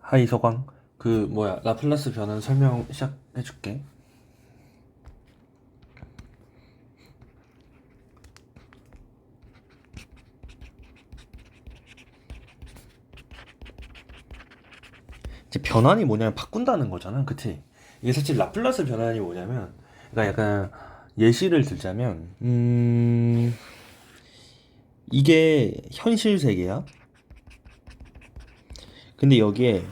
하이 서광. 그 뭐야 라플라스 변환 설명 시작해줄게. 이제 변환이 뭐냐면 바꾼다는 거잖아 그치? 이게 사실 라플라스 변환이 뭐냐면 그러니까 약간 예시를 들자면 음 이게 현실 세계야 근데 여기에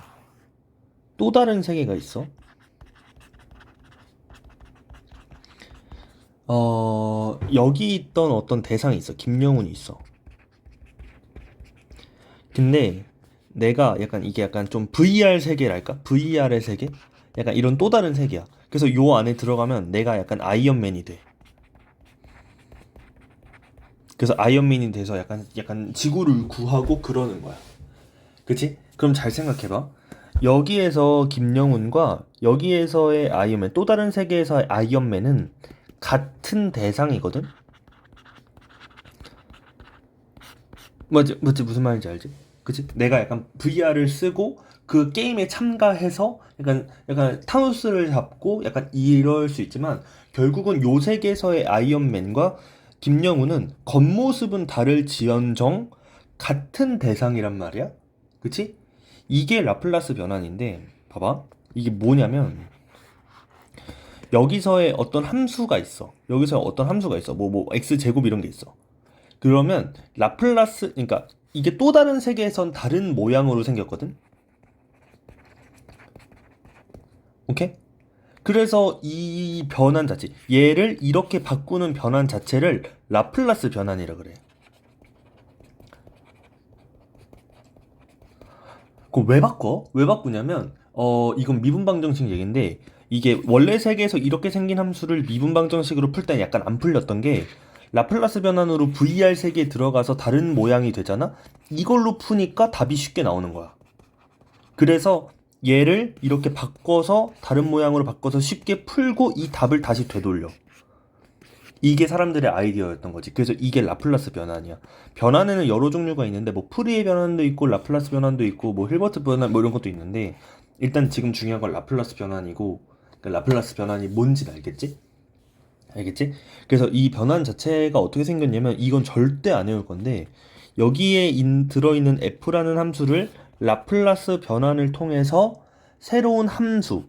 또 다른 세계가 있어. 어, 여기 있던 어떤 대상이 있어. 김영훈이 있어. 근데 내가 약간 이게 약간 좀 VR 세계랄까? VR의 세계? 약간 이런 또 다른 세계야. 그래서 요 안에 들어가면 내가 약간 아이언맨이 돼. 그래서 아이언맨이 돼서 약간 약간 지구를 구하고 그러는 거야. 그치? 그럼 잘 생각해봐. 여기에서 김영훈과 여기에서의 아이언맨, 또 다른 세계에서의 아이언맨은 같은 대상이거든? 맞지? 맞지? 무슨 말인지 알지? 그치? 내가 약간 VR을 쓰고 그 게임에 참가해서 약간, 약간 타노스를 잡고 약간 이럴 수 있지만 결국은 요 세계에서의 아이언맨과 김영훈은 겉모습은 다를지언정 같은 대상이란 말이야? 그치? 이게 라플라스 변환인데 봐봐. 이게 뭐냐면 여기서의 어떤 함수가 있어. 여기서 어떤 함수가 있어. 뭐뭐 x제곱 이런 게 있어. 그러면 라플라스 그러니까 이게 또 다른 세계에선 다른 모양으로 생겼거든? 오케이? 그래서 이 변환 자체 얘를 이렇게 바꾸는 변환 자체를 라플라스 변환이라 그래 그거 왜 바꿔? 왜 바꾸냐면 어 이건 미분방정식 얘긴데 이게 원래 세계에서 이렇게 생긴 함수를 미분방정식으로 풀 때 약간 안 풀렸던 게 라플라스 변환으로 VR 세계에 들어가서 다른 모양이 되잖아? 이걸로 푸니까 답이 쉽게 나오는 거야. 그래서 얘를 이렇게 바꿔서 다른 모양으로 바꿔서 쉽게 풀고 이 답을 다시 되돌려. 이게 사람들의 아이디어였던 거지. 그래서 이게 라플라스 변환이야. 변환에는 여러 종류가 있는데 뭐 프리의 변환도 있고 라플라스 변환도 있고 뭐 힐버트 변환 뭐 이런 것도 있는데 일단 지금 중요한 건 라플라스 변환이고 그 라플라스 변환이 뭔지 알겠지? 알겠지? 그래서 이 변환 자체가 어떻게 생겼냐면 이건 절대 안 외울 건데 여기에 인, 들어있는 f라는 함수를 라플라스 변환을 통해서 새로운 함수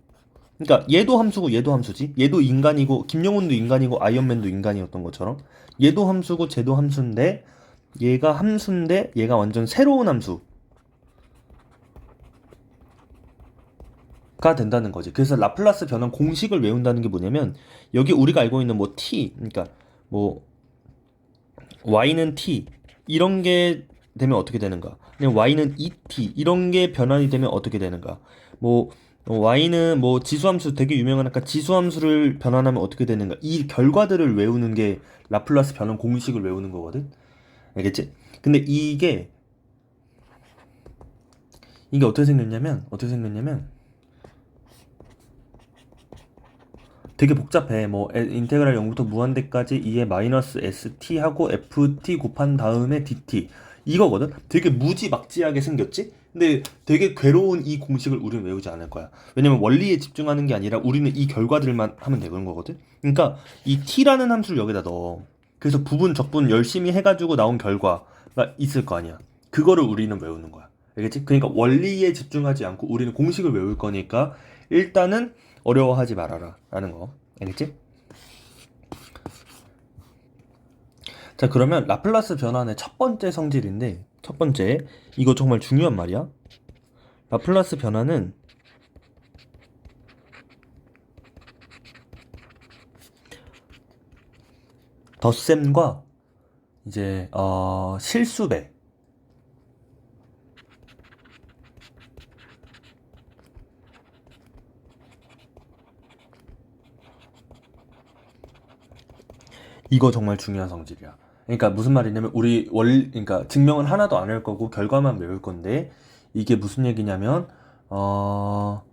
그러니까 얘도 함수고 얘도 함수지. 얘도 인간이고 김영훈도 인간이고 아이언맨도 인간이었던 것처럼 얘도 함수고 쟤도 함수인데 얘가 함수인데 얘가 완전 새로운 함수가 된다는 거지. 그래서 라플라스 변환 공식을 외운다는 게 뭐냐면 여기 우리가 알고 있는 뭐 t 그러니까 뭐 y는 t 이런 게 되면 어떻게 되는가? y는 2t 이런 게 변환이 되면 어떻게 되는가? 뭐 어, y는 뭐 지수함수 되게 유명하니까 지수함수를 변환하면 어떻게 되는가. 이 결과들을 외우는 게 라플라스 변환 공식을 외우는 거거든. 알겠지? 근데 이게 이게 어떻게 생겼냐면 어떻게 생겼냐면 되게 복잡해. 뭐 에- 인테그랄 0부터 무한대까지 2에 마이너스 st 하고 ft 곱한 다음에 dt 이거거든? 되게 무지막지하게 생겼지 근데 되게 괴로운 이 공식을 우리는 외우지 않을 거야. 왜냐면 원리에 집중하는 게 아니라 우리는 이 결과들만 하면 되는 거거든. 그러니까 이 t라는 함수를 여기다 넣어. 그래서 부분 적분 열심히 해가지고 나온 결과가 있을 거 아니야. 그거를 우리는 외우는 거야. 알겠지? 그러니까 원리에 집중하지 않고 우리는 공식을 외울 거니까 일단은 어려워하지 말아라. 라는 거. 알겠지? 자, 그러면 라플라스 변환의 첫 번째 성질인데, 첫 번째, 이거 정말 중요한 말이야. 라플라스 변화는 덧셈과 이제 어, 실수배 이거 정말 중요한 성질이야. 그러니까 무슨 말이냐면 우리 월 그러니까 증명은 하나도 안 할 거고 결과만 외울 건데 이게 무슨 얘기냐면 어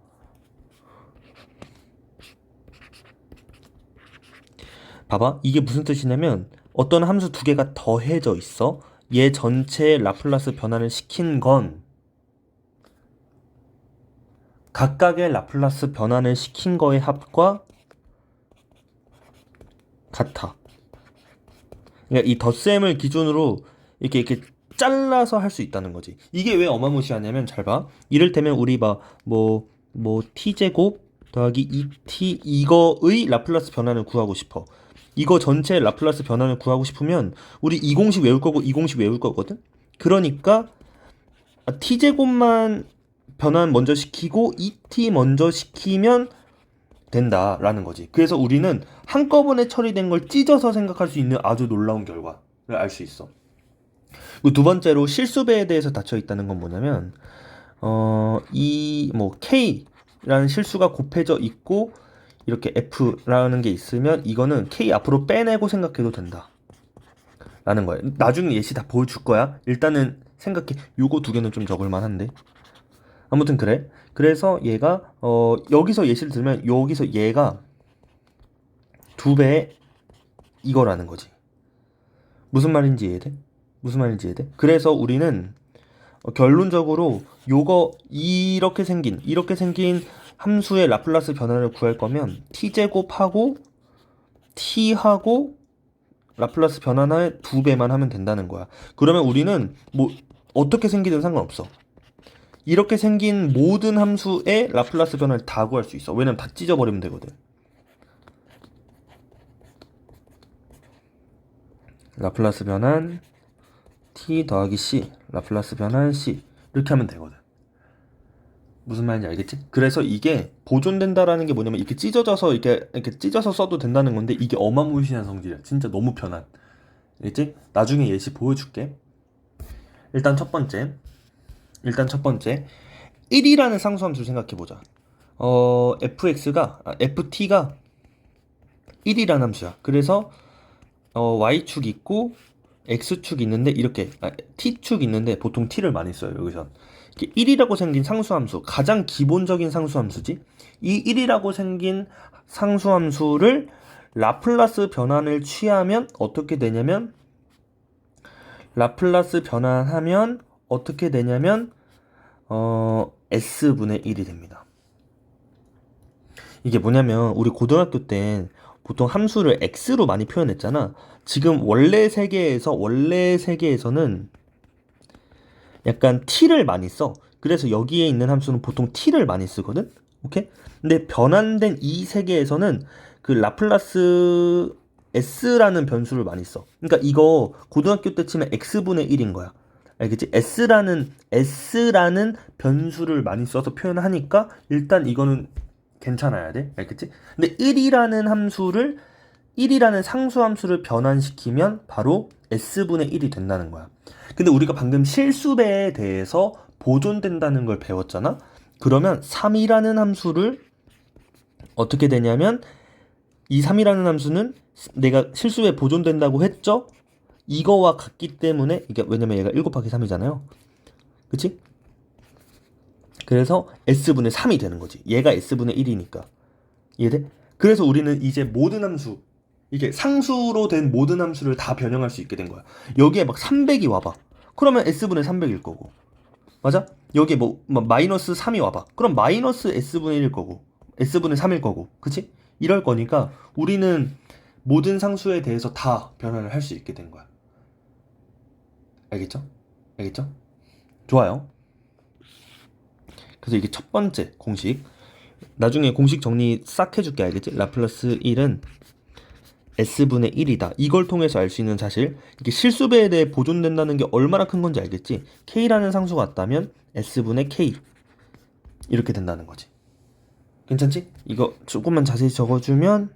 봐봐 이게 무슨 뜻이냐면 어떤 함수 두 개가 더해져 있어 얘 전체의 라플라스 변환을 시킨 건 각각의 라플라스 변환을 시킨 거의 합과 같아. 그러니까 이 덧셈을 기준으로 이렇게 이렇게 잘라서 할 수 있다는 거지. 이게 왜 어마무시하냐면 잘 봐. 이를테면 우리 봐뭐뭐 t 제곱 더하기 2t 이거의 라플라스 변환을 구하고 싶어. 이거 전체 라플라스 변환을 구하고 싶으면 우리 이 공식 외울 거고 이 공식 외울 거거든. 그러니까 t 제곱만 변환 먼저 시키고 2t 먼저 시키면 된다라는 거지. 그래서 우리는 한꺼번에 처리된 걸 찢어서 생각할 수 있는 아주 놀라운 결과를 알 수 있어. 두 번째로 실수배에 대해서 닫혀 있다는 건 뭐냐면 어 이 뭐 k라는 실수가 곱해져 있고 이렇게 f라는 게 있으면 이거는 k 앞으로 빼내고 생각해도 된다. 라는 거야. 나중에 예시 다 보여줄 거야. 일단은 생각해. 요거 두 개는 좀 적을 만한데. 아무튼 그래. 그래서 얘가 어 여기서 예시를 들면 여기서 얘가 두 배의 이거라는 거지. 무슨 말인지 이해돼? 무슨 말인지 이해돼? 그래서 우리는 어, 결론적으로 요거 이렇게 생긴 이렇게 생긴 함수의 라플라스 변화를 구할 거면 t 제곱하고 t하고 라플라스 변환을 두 배만 하면 된다는 거야. 그러면 우리는 뭐 어떻게 생기든 상관없어. 이렇게 생긴 모든 함수의 라플라스 변화를 다 구할 수 있어. 왜냐면 다 찢어버리면 되거든. 라플라스 변환 t 더하기 c 라플라스 변환 c 이렇게 하면 되거든. 무슨 말인지 알겠지? 그래서 이게 보존된다라는 게 뭐냐면 이렇게 찢어져서 이렇게 이렇게 찢어서 써도 된다는 건데 이게 어마무시한 성질이야. 진짜 너무 편한. 알겠지? 나중에 예시 보여줄게. 일단 첫 번째. 일단 첫 번째. 1이라는 상수함수를 생각해 보자. 어, fx가 아, ft가 1이라는 함수야. 그래서 어, y축 있고 x축 있는데 이렇게 아, t축 있는데 보통 t를 많이 써요. 여기선. 1이라고 생긴 상수함수, 가장 기본적인 상수함수지. 이 1이라고 생긴 상수함수를 라플라스 변환을 취하면 어떻게 되냐면 라플라스 변환하면 어떻게 되냐면 어 s분의 1이 됩니다. 이게 뭐냐면 우리 고등학교 때 보통 함수를 x로 많이 표현했잖아. 지금 원래 세계에서 원래 세계에서는 약간 t를 많이 써. 그래서 여기에 있는 함수는 보통 t를 많이 쓰거든. 오케이? 근데 변환된 이 세계에서는 그 라플라스 s라는 변수를 많이 써. 그러니까 이거 고등학교 때 치면 x분의 1인 거야. 알겠지? s라는 s라는 변수를 많이 써서 표현하니까 일단 이거는 괜찮아야 돼. 알겠지? 근데 1이라는 함수를 1이라는 상수 함수를 변환시키면 바로 s분의 1이 된다는 거야. 근데 우리가 방금 실수배에 대해서 보존된다는 걸 배웠잖아? 그러면 3이라는 함수를 어떻게 되냐면 이 3이라는 함수는 내가 실수배 보존된다고 했죠? 이거와 같기 때문에 이게 왜냐면 얘가 7 곱하기 3이잖아요. 그치? 그래서 s분의 3이 되는 거지. 얘가 s분의 1이니까. 이해돼? 그래서 우리는 이제 모든 함수 이게 상수로 된 모든 함수를 다 변형할 수 있게 된 거야. 여기에 막 300이 와봐. 그러면 s분의 300일 거고. 맞아? 여기에 뭐, 뭐 마이너스 3이 와봐. 그럼 마이너스 s분의 1일 거고. s분의 3일 거고. 그치? 이럴 거니까 우리는 모든 상수에 대해서 다 변환을 할수 있게 된 거야. 알겠죠? 알겠죠? 좋아요. 그래서 이게 첫 번째 공식. 나중에 공식 정리 싹 해줄게 알겠지? 라플러스 1은 s분의 1이다. 이걸 통해서 알 수 있는 사실. 이게 실수배에 대해 보존된다는 게 얼마나 큰 건지 알겠지? k라는 상수가 왔다면 s분의 k 이렇게 된다는 거지. 괜찮지? 이거 조금만 자세히 적어주면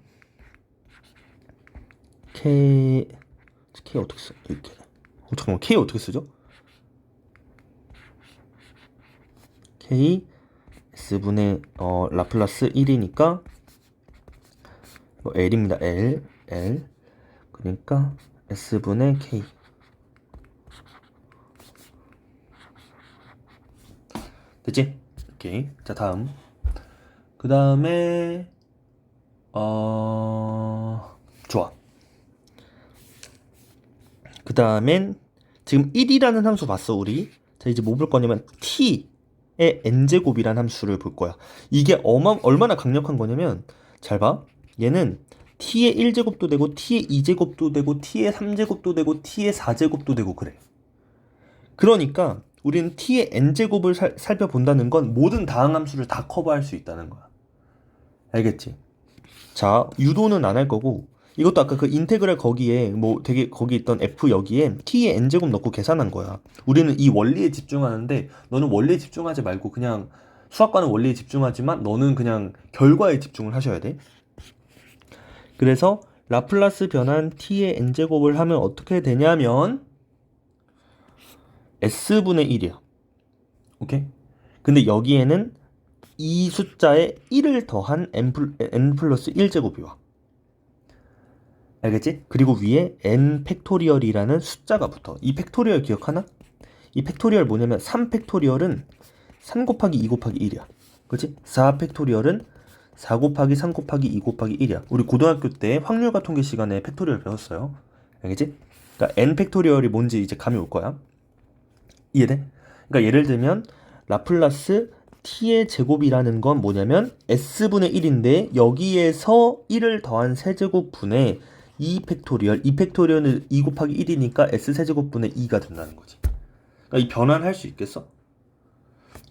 k k 어떻게 써? 이렇게. 어, 잠깐만 k 어떻게 쓰죠? k s분의 어, 라플라스 1이니까 뭐 l입니다. l l 그러니까 s분의 k 됐지? 오케이. 자 다음 그 다음에 어 좋아. 그 다음엔 지금 1이라는 함수 봤어 우리. 자 이제 뭐 볼 거냐면 t n제곱이란 함수를 볼 거야. 이게 어마, 얼마나 강력한 거냐면 잘 봐. 얘는 t의 1제곱도 되고 t의 2제곱도 되고 t의 3제곱도 되고 t의 4제곱도 되고 그래. 그러니까 우리는 t의 n제곱을 살, 살펴본다는 건 모든 다항 함수를 다 커버할 수 있다는 거야. 알겠지? 자, 유도는 안 할 거고 이것도 아까 그 인테그랄 거기에 뭐 되게 거기 있던 f 여기에 t의 n제곱 넣고 계산한 거야. 우리는 이 원리에 집중하는데 너는 원리에 집중하지 말고 그냥 수학과는 원리에 집중하지만 너는 그냥 결과에 집중을 하셔야 돼. 그래서 라플라스 변환 t의 n제곱을 하면 어떻게 되냐면 s분의 1이야. 오케이? 근데 여기에는 이 숫자에 1을 더한 n, 플- n 플러스 1제곱이 와. 알겠지? 그리고 위에 n 팩토리얼이라는 숫자가 붙어. 이 팩토리얼 기억하나? 이 팩토리얼 뭐냐면 3 팩토리얼은 3 곱하기 2 곱하기 1이야. 그치? 4 팩토리얼은 4 곱하기 3 곱하기 2 곱하기 1이야. 우리 고등학교 때 확률과 통계 시간에 팩토리얼 배웠어요. 알겠지? 그러니까 n 팩토리얼이 뭔지 이제 감이 올 거야. 이해돼? 그러니까 예를 들면 라플라스 t의 제곱이라는 건 뭐냐면 s분의 1인데 여기에서 1을 더한 세제곱분의 2 팩토리얼 2 팩토리얼은 2 곱하기 1이니까 s 세제곱분의 2가 된다는 거지. 그러니까 이 변환 할 수 있겠어?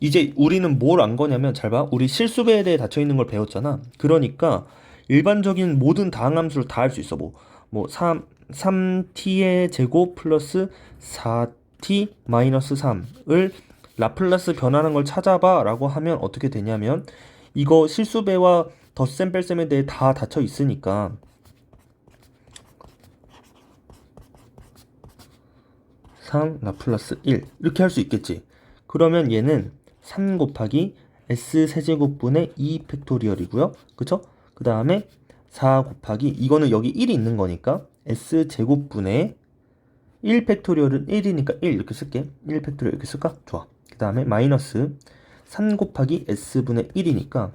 이제 우리는 뭘 안 거냐면 잘 봐. 우리 실수배에 대해 닫혀 있는 걸 배웠잖아. 그러니까 일반적인 모든 다항 함수를 다 할 수 있어. 뭐, 뭐 3, 3t의 제곱 플러스 4t 마이너스 3을 라플라스 변하는 걸 찾아봐 라고 하면 어떻게 되냐면 이거 실수배와 덧셈 뺄셈에 대해 다 닫혀 있으니까 3 라플라스 1 이렇게 할 수 있겠지. 그러면 얘는 3 곱하기 s 세제곱분의 2 팩토리얼이고요. 그쵸? 그 다음에 4 곱하기 이거는 여기 1이 있는 거니까 s 제곱분의 1 팩토리얼은 1이니까 1 이렇게 쓸게. 1 팩토리얼 이렇게 쓸까? 좋아. 그 다음에 마이너스 3 곱하기 s분의 1이니까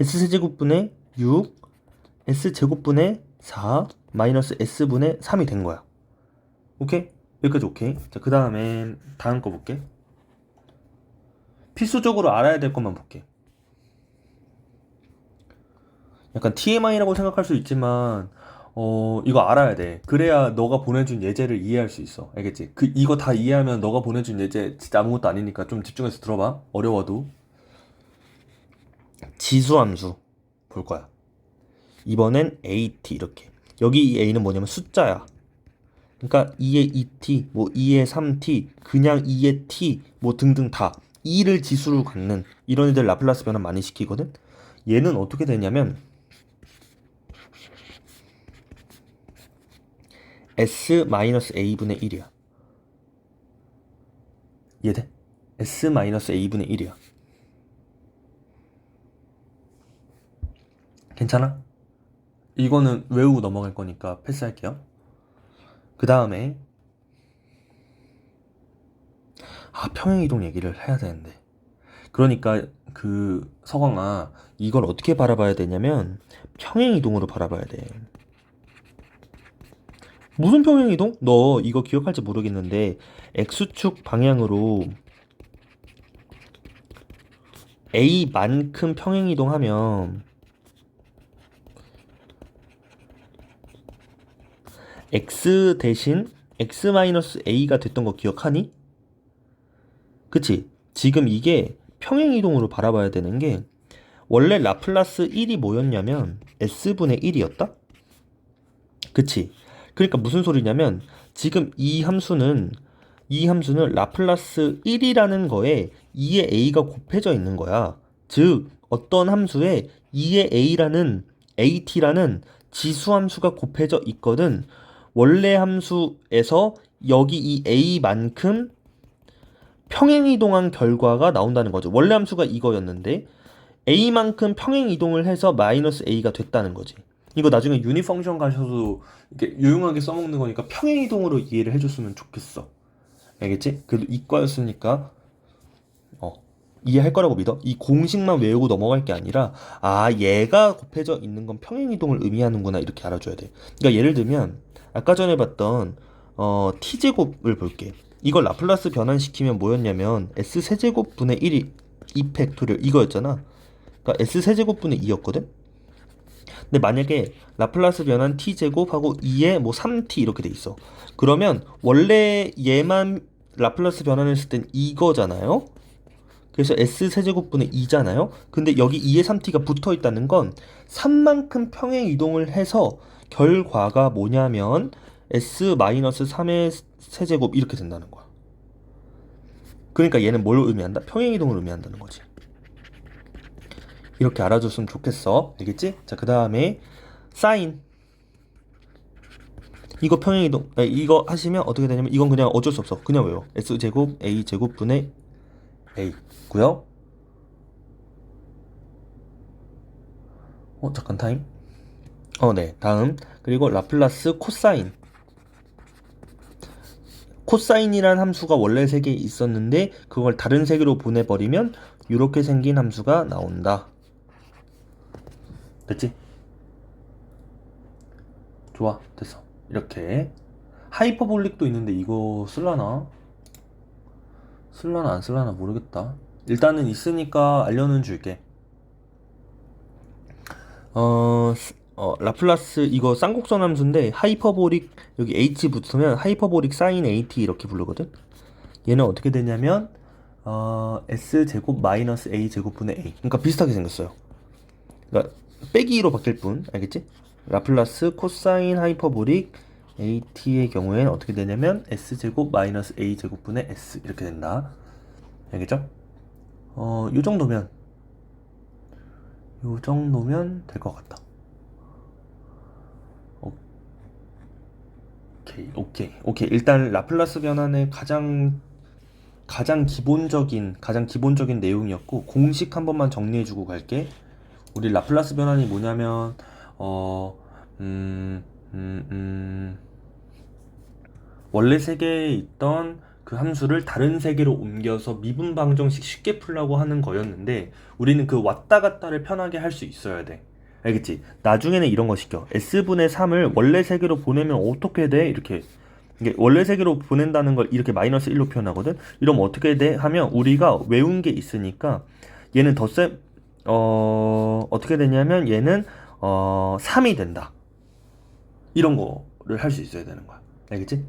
s세제곱분의 6 s제곱분의 4 마이너스 s분의 3이 된 거야 오케이? 여기까지 오케이? 자 그 다음에 다음 거 볼게. 필수적으로 알아야 될 것만 볼게. 약간 TMI라고 생각할 수 있지만 어 이거 알아야 돼. 그래야 너가 보내준 예제를 이해할 수 있어. 알겠지? 그 이거 다 이해하면 너가 보내준 예제 진짜 아무것도 아니니까 좀 집중해서 들어봐. 어려워도. 지수함수 볼 거야. 이번엔 AT 이렇게. 여기 이 A는 뭐냐면 숫자야 그러니까 2의 2t, 뭐 2의 3t, 그냥 2의 t, 뭐 등등 다 2를 지수로 갖는 이런 애들 라플라스 변환 많이 시키거든. 얘는 어떻게 되냐면 s 마이너스 a분의 1이야. 이해 돼? s 마이너스 a분의 1이야. 괜찮아? 이거는 외우고 넘어갈 거니까 패스할게요. 그 다음에 아 평행이동 얘기를 해야 되는데 그러니까 그 서광아 이걸 어떻게 바라봐야 되냐면 평행이동으로 바라봐야 돼 무슨 평행이동? 너 이거 기억할지 모르겠는데 x축 방향으로 a만큼 평행이동하면 x 대신 x-a가 됐던 거 기억하니? 그치? 지금 이게 평행이동으로 바라봐야 되는 게 원래 라플라스 1이 뭐였냐면 s분의 1이었다? 그치? 그러니까 무슨 소리냐면 지금 이 함수는 이 함수는 라플라스 1이라는 거에 2의 a가 곱해져 있는 거야. 즉 어떤 함수에 2의 a라는 at라는 지수 함수가 곱해져 있거든. 원래 함수에서 여기 이 a만큼 평행이동한 결과가 나온다는 거죠. 원래 함수가 이거였는데 a만큼 평행이동을 해서 마이너스 a가 됐다는 거지. 이거 나중에 유니 펑션 가셔도 이렇게 유용하게 써먹는 거니까 평행이동으로 이해를 해줬으면 좋겠어. 알겠지? 그래도 이과였으니까 어 이해할 거라고 믿어. 이 공식만 외우고 넘어갈 게 아니라 아 얘가 곱해져 있는 건 평행이동을 의미하는구나 이렇게 알아줘야 돼. 그러니까 예를 들면 아까 전에 봤던 어 t제곱을 볼게. 이걸 라플라스 변환시키면 뭐였냐면 s 세제곱 분의 1이 2 팩토리얼 이거였잖아. 그러니까 s 세제곱 분의 2였거든. 근데 만약에 라플라스 변환 t 제곱하고 2에 뭐 3t 이렇게 돼 있어. 그러면 원래 얘만 라플라스 변환했을 땐 이거잖아요. 그래서 s 세제곱분의 2잖아요. 근데 여기 2에 3t가 붙어 있다는 건 3만큼 평행 이동을 해서 결과가 뭐냐면 s 마이너스 3의 세제곱 이렇게 된다는 거야. 그러니까 얘는 뭘 의미한다? 평행 이동을 의미한다는 거지. 이렇게 알아줬으면 좋겠어. 알겠지? 자, 그 다음에 사인. 이거 평행 이동, 아, 이거 하시면 어떻게 되냐면 이건 그냥 어쩔 수 없어. 그냥 외워. s 제곱 a 제곱 분의 a 고요. 어 잠깐 타임. 어 네. 다음 그리고 라플라스 코사인. 코사인이란 함수가 원래 세계에 있었는데 그걸 다른 세계로 보내버리면 이렇게 생긴 함수가 나온다. 됐지? 좋아 됐어. 이렇게 하이퍼볼릭도 있는데 이거 쓸라나? 쓸라나 안 쓸라나 모르겠다. 일단은 있으니까 알려는 줄게. 어, 스- 어, 라플라스 이거 쌍곡선 함수인데 하이퍼보릭 여기 h 붙으면 하이퍼보릭 사인 at 이렇게 부르거든. 얘는 어떻게 되냐면 어, s 제곱 마이너스 a 제곱분의 a. 그러니까 비슷하게 생겼어요. 그러니까 빼기로 바뀔 뿐, 알겠지? 라플라스 코사인 하이퍼보릭 at의 경우에는 어떻게 되냐면 s 제곱 마이너스 a 제곱분의 s 이렇게 된다. 알겠죠? 어, 요 정도면 요 정도면 될 것 같다. 오케이, 오케이, 오케이. 일단 라플라스 변환의 가장 가장 기본적인 가장 기본적인 내용이었고 공식 한 번만 정리해 주고 갈게. 우리 라플라스 변환이 뭐냐면 어, 음, 음, 음, 원래 세계에 있던 그 함수를 다른 세계로 옮겨서 미분 방정식 쉽게 풀라고 하는 거였는데 우리는 그 왔다 갔다를 편하게 할 수 있어야 돼. 알겠지? 나중에는 이런 거 시켜. S분의 3을 원래 세계로 보내면 어떻게 돼? 이렇게. 이게 원래 세계로 보낸다는 걸 이렇게 마이너스 1로 표현하거든? 이러면 어떻게 돼? 하면 우리가 외운 게 있으니까 얘는 덧셈, 어, 어떻게 되냐면 얘는 어, 3이 된다. 이런 거를 할 수 있어야 되는 거야. 알겠지?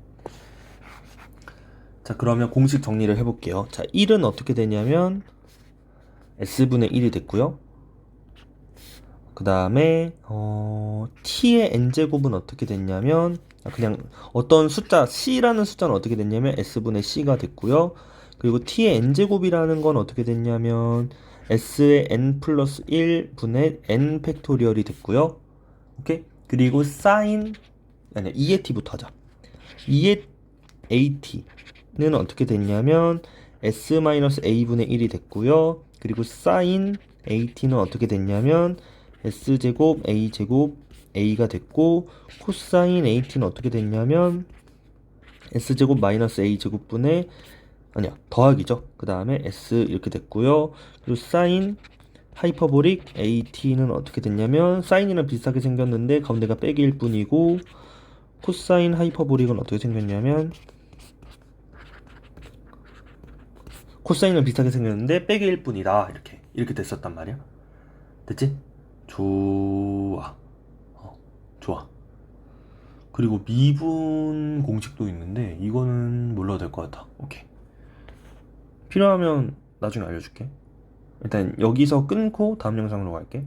자, 그러면 공식 정리를 해볼게요. 자, 1은 어떻게 되냐면 S분의 1이 됐고요. 그 다음에 어, t의 n제곱은 어떻게 됐냐면 아, 그냥 어떤 숫자 c라는 숫자는 어떻게 됐냐면 s분의 c가 됐고요. 그리고 t의 n제곱이라는 건 어떻게 됐냐면 s의 n 플러스 1분의 n 팩토리얼이 됐고요. 오케이? 그리고 사인 아니 2의 t부터 하자. 2의 at는 어떻게 됐냐면 s-a분의 1이 됐고요. 그리고 사인 at는 어떻게 됐냐면 s제곱 a제곱 a가 됐고 코사인 at는 어떻게 됐냐면 s제곱 마이너스 a제곱분의 아니야 더하기죠. 그 다음에 s 이렇게 됐고요. 그리고 사인 하이퍼보릭 at는 어떻게 됐냐면 사인이랑 비슷하게 생겼는데 가운데가 빼기일 뿐이고 코사인 하이퍼보릭은 어떻게 생겼냐면 코사인은 비슷하게 생겼는데 빼기일 뿐이다. 이렇게 이렇게 됐었단 말이야. 됐지? 좋아. 어, 좋아. 그리고 미분 공식도 있는데 이거는 몰라도 될 것 같아. 오케이. 필요하면 나중에 알려줄게. 일단 여기서 끊고 다음 영상으로 갈게.